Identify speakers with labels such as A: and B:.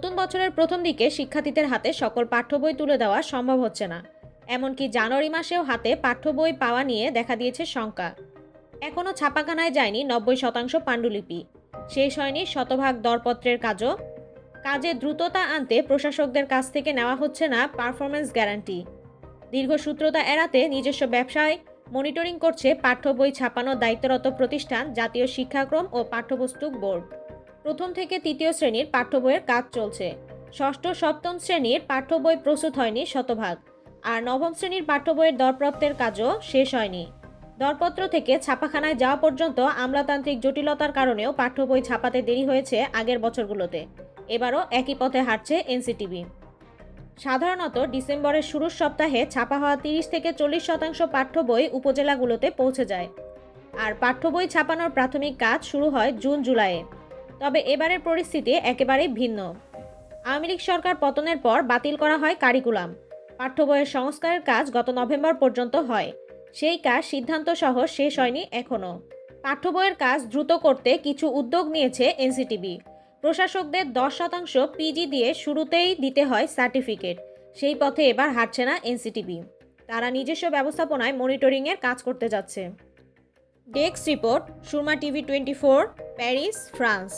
A: প্রথম দিকে শিক্ষার্থীদের হাতে সকল পাঠ্য বই তুলে দেওয়া সম্ভব হচ্ছে না। এমনকি জানুয়ারি মাসেও হাতে পাঠ্য বই পাওয়া নিয়ে দেখা দিয়েছে শঙ্কা। এখনও ছাপাখানায় যায়নি নব্বই শতাংশ পাণ্ডুলিপি। শেষ হয়নি শতভাগ দরপত্রের কাজও। কাজে দ্রুততা আনতে প্রশাসকদের কাছ থেকে নেওয়া হচ্ছে না পারফরমেন্স গ্যারান্টি। দীর্ঘসূত্রতা এড়াতে নিজস্ব ব্যবসায় মনিটরিং করছে পাঠ্য বই ছাপানোর দায়িত্বরত প্রতিষ্ঠান, জাতীয় শিক্ষাক্রম ও পাঠ্যপুস্তক বোর্ড। প্রথম থেকে তৃতীয় শ্রেণির পাঠ্য বইয়ের কাজ চলছে। ষষ্ঠ, সপ্তম শ্রেণির পাঠ্য বই প্রস্তুত হয়নি শতভাগ। আর নবম শ্রেণির পাঠ্য বইয়ের দরপ্রাপ্তের কাজও শেষ হয়নি। দরপত্র থেকে ছাপাখানায় যাওয়া পর্যন্ত আমলাতান্ত্রিক জটিলতার কারণেও পাঠ্য বই ছাপাতে দেরি হয়েছে আগের বছরগুলোতে। এবারও একই পথে হাঁটছে এনসিটিভি। সাধারণত ডিসেম্বরের শুরুর সপ্তাহে ছাপা হওয়া তিরিশ থেকে চল্লিশ শতাংশ পাঠ্য বই উপজেলাগুলোতে পৌঁছে যায়। আর পাঠ্য বই ছাপানোর প্রাথমিক কাজ শুরু হয় জুন, জুলাইয়ে। তবে এবারের পরিস্থিতি একেবারেই ভিন্ন। আওয়ামী লীগ সরকার পতনের পর বাতিল করা হয় কারিকুলাম। পাঠ্য বইয়ের সংস্কারের কাজ গত নভেম্বর পর্যন্ত হয়। সেই কাজ সিদ্ধান্ত সহ শেষ হয়নি এখনও। পাঠ্য বইয়ের কাজ দ্রুত করতে কিছু উদ্যোগ নিয়েছে এনসিটিভি। প্রশাসকদের দশ শতাংশ পিজি দিয়ে শুরুতেই দিতে হয় সার্টিফিকেট। সেই পথে এবার হাঁটছে না এনসিটিভি। তারা নিজস্ব ব্যবস্থাপনায় মনিটরিংয়ের কাজ করতে যাচ্ছে। Desk report, Surma TV twenty four. Paris France